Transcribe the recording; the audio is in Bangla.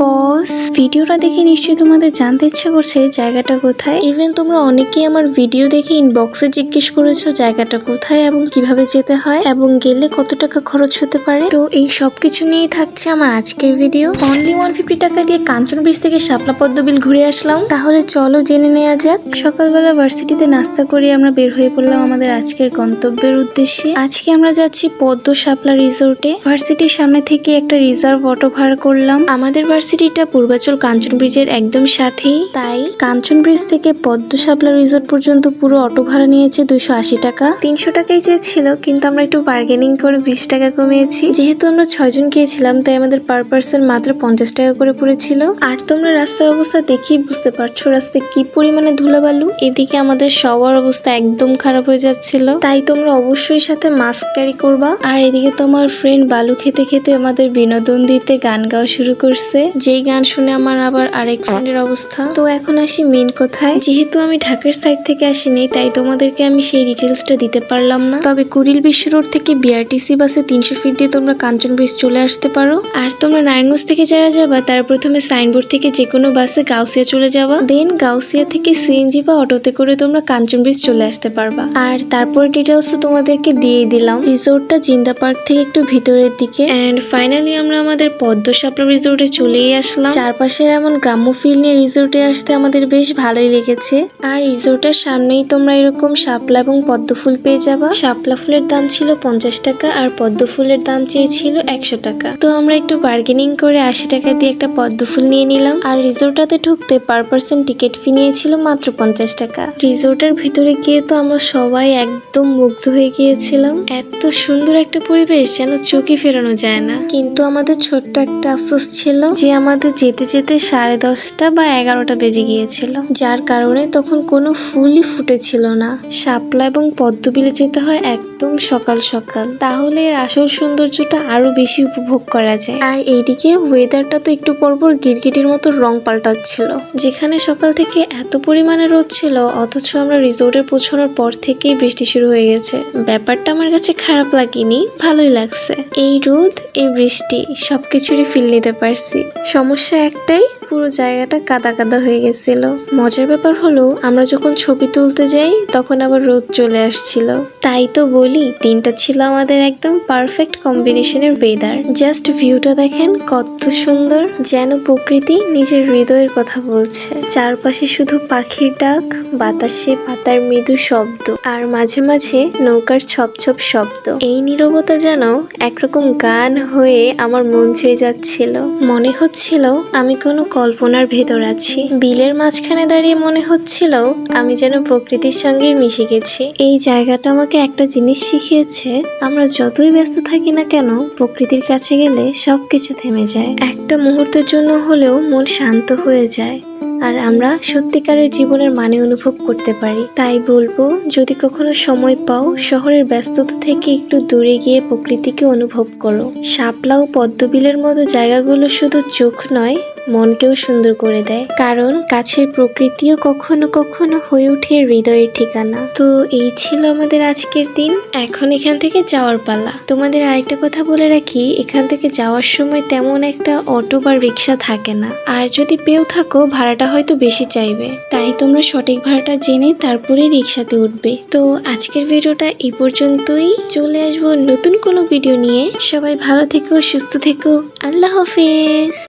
পজ ভিডিওটা দেখে নিশ্চয়ই তোমাদের জানতে ইচ্ছা করছে জায়গাটা কোথায়। ইভেন তোমরা অনেকেই আমার ভিডিও দেখে ইনবক্সে জিজ্ঞেস করেছ জায়গাটা কোথায় এবং কীভাবে যেতে হয় এবং গেলে কত টাকা খরচ হতে পারে। তো এই সব কিছু নিয়েই থাকছে আমার আজকের ভিডিও। অনলি ওয়ান ফিফটি টাকা দিয়ে কাঞ্চন ব্রিজ থেকে শাপলা পদ্মবিল ঘুরে আসলাম। তাহলে চলো জেনে নেওয়া যাক। সকালবেলা ভার্সিটিতে নাস্তা করে আমরা বের হয়ে পড়লাম আমাদের আজকের গন্তব্যের উদ্দেশ্যে। আজকে আমরা যাচ্ছি পদ্ম শাপলা রিসোর্টে ভার্সিটির সামনে থেকে একটা রিজার্ভ অটো ভাড়া করলাম। আমাদের ভার্সিটিটা পূর্বাচল কাঞ্চন ব্রিজের একদম সাথেই। তাই? কাঞ্চন ব্রিজ থেকে পদ্ম শাপলা রিসোর্ট পর্যন্ত পুরো অটো ভাড়া নিয়েছে দুশো আশি টাকা। তিনশো টাকাই চেয়েছিল কিন্তু আমরা একটু বার্গেনিং করে বিশ টাকা কমিয়েছি। যেহেতু আমরা ছয়জন গিয়েছিলাম তাই আমাদের পার পার্সন মাত্র পঞ্চাশ টাকা করে পড়েছিল। আর তোমরা রাস্তার অবস্থা দেখেই বুঝতে পারছ রাস্তায় কি পরিমাণে ধুলাবালু। এদিকে আমাদের সবার অবস্থা একদম খারাপ হয়ে যাচ্ছিল। তাই তোমরা অবশ্যই সাথে মাস্ক ক্যারি করবা। আর এদিকে তোমার ফ্রেন্ড বালু খেতে খেতে আমাদের বিনোদন দিতে গান গাওয়া শুরু করছে। যেই গান শুনে আমার আবার আরেক ফ্রেন্ডের অবস্থা। তো এখন আসি মেন কোথায়। যেহেতু আমি ঢাকার সাইড থেকে আসিনি, তাই তোমাদেরকে আমি সেই ডিটেলসটা দিতে পারলাম না। তবে কুড়িল বিশ্ব রোড থেকে বিআরটিসি বাসে তিনশো ফিট দিয়ে তোমরা কাঞ্চন ব্রিজ চলে আসতে পারো। আর তোমরা নারায়ণগঞ্জ থেকে যারা যাবা, তারা প্রথমে সাইনবোর্ড থেকে যে কোনো বাসে গাউসিয়া চলে যাবা। দেন গাউসিয়া থেকে সিএনজি বা অটোতে করে তোমরা কাঞ্চন ব্রিজ চলে আসতে পারবা। আর তারপর ডিটেলস তোমাদেরকে দিয়ে দিলাম। রিসোর্টটা জিন্দা পার্ক থেকে একটু ভিতরের দিকে। এন্ড ফাইনালি আমরা আমাদের পদ্ম শাপলা রিসোর্টে চলেই আসলাম। চারপাশের এমন গ্রাম্য ফিল নিয়ে রিসোর্টে আসতে আমাদের বেশ ভালোই লেগেছে। আর রিসোর্টের সামনেই তোমরা এরকম শাপলা এবং পদ্ম ফুল পেয়ে যাবা। শাপলা ফুলের দাম ছিল পঞ্চাশ টাকা আর পদ্ম ফুলের দাম চেয়েছিল একশো টাকা। তো আমরা একটু বার্গেনিং করে আশি টাকা দিয়ে একটা পদ্ম ফুল নিয়ে নিলাম। আর রিসোর্টটাতে ঢুকতে পার পার্সন টিকিট ফি নিয়েছিল মাত্র পঞ্চাশ টাকা। রিসোর্টের ভিতরে গিয়ে তো আমরা সবাই একদম মুগ্ধ হয়ে গিয়েছিলাম। এত সুন্দর একটা পরিবেশ যেন চোখে ফেরানো যায় না। কিন্তু আমাদের ছোট্ট একটা আফসোস ছিল যে আমাদের যেতে যেতে সাড়ে দশটা বা এগারোটা বেজে গিয়েছিল। যার কারণে তখন কোনো ফুলই ফুটেছিল না। শাপলা এবং পদ্মবিলে যেতে হয় একদম সকাল সকাল। তাহলে এর আসল সৌন্দর্যটা আরও বেশি উপভোগ করা যায়। আর এইদিকে ওয়েদারটা তো একটু পরপর গিরগিটির মতো রং পাল্টাচ্ছিল। যেখানে সকাল থেকে এত পরিমাণে রোদ ছিল, অথচ আমরা রিসোর্টে পৌঁছানোর পর থেকেই বৃষ্টি শুরু হয়ে গেছে। ব্যাপারটা আমার কাছে খারাপ লাগেনি, ভালোই লাগছে। এই রোদ, এই বৃষ্টি, সবকিছুরই ফিল নিতে পারছি। সমস্যা একটাই পুরো জায়গাটা কাদা কাদা হয়ে গেছিল। মজার ব্যাপার হলো, আমরা যখন ছবি তুলতে যাই, তখন আবার রোদ চলে আসছিল। তাই তো বলি, দিনটা ছিল আমাদের একদম পারফেক্ট কম্বিনেশনের ওয়েদার জাস্ট ভিউটা দেখেন কত সুন্দর, যেন প্রকৃতি নিজের হৃদয়ের কথা বলছে। চারপাশে শুধু পাখির ডাক, বাতাসে পাতার মৃদু শব্দ, আর মাঝে মাঝে নৌকার ছপ ছপ শব্দ। এই নীরবতা যেন একরকম গান হয়ে আমার মন ছুঁয়ে যাচ্ছিল। মনে হচ্ছিল, আমি কোনো কল্পনার ভেতর আছি। বিলের মাঝখানে দাঁড়িয়ে মনে হচ্ছিল আমি যেন প্রকৃতির সঙ্গে মিশে গেছি। এই জায়গাটা আমাকে একটা জিনিস শিখিয়েছে, আমরা যতই ব্যস্ত থাকি না কেন, প্রকৃতির কাছে গেলে সবকিছু থেমে যায়। একটা মুহূর্তের জন্য হলেও মন শান্ত হয়ে যায়। আর আমরা সত্যিকারের জীবনের মানে অনুভব করতে পারি। তাই বলব, যদি কখনো সময় পাও, শহরের ব্যস্ততা থেকে একটু দূরে গিয়ে প্রকৃতিকে অনুভব করো। শাপলা ও পদ্মবিলের মতো জায়গাগুলো শুধু চোখ নয়, মনকেও সুন্দর করে দেয়। কারণ কাছের প্রকৃতিও কখনো কখনো হয়ে ওঠে হৃদয়ের ঠিকানা। তো এই ছিল আমাদের আজকের দিন। এখন এখান থেকে যাওয়ার পালা। তোমাদের আরেকটা কথা বলে রাখি, এখান থেকে যাওয়ার সময় তেমন একটা অটো বা রিক্সা থাকে না। আর যদি পেয়েও থাকো, ভাড়াটা হয়তো বেশি চাইবে। তাই তোমরা সঠিক ভাড়াটা জেনে তারপরে রিক্সাতে উঠবে। তো আজকের ভিডিওটা এই পর্যন্তই। চলে আসব নতুন কোনো ভিডিও নিয়ে। সবাই ভালো থেকো, সুস্থ থেকো। আল্লাহ হাফেজ।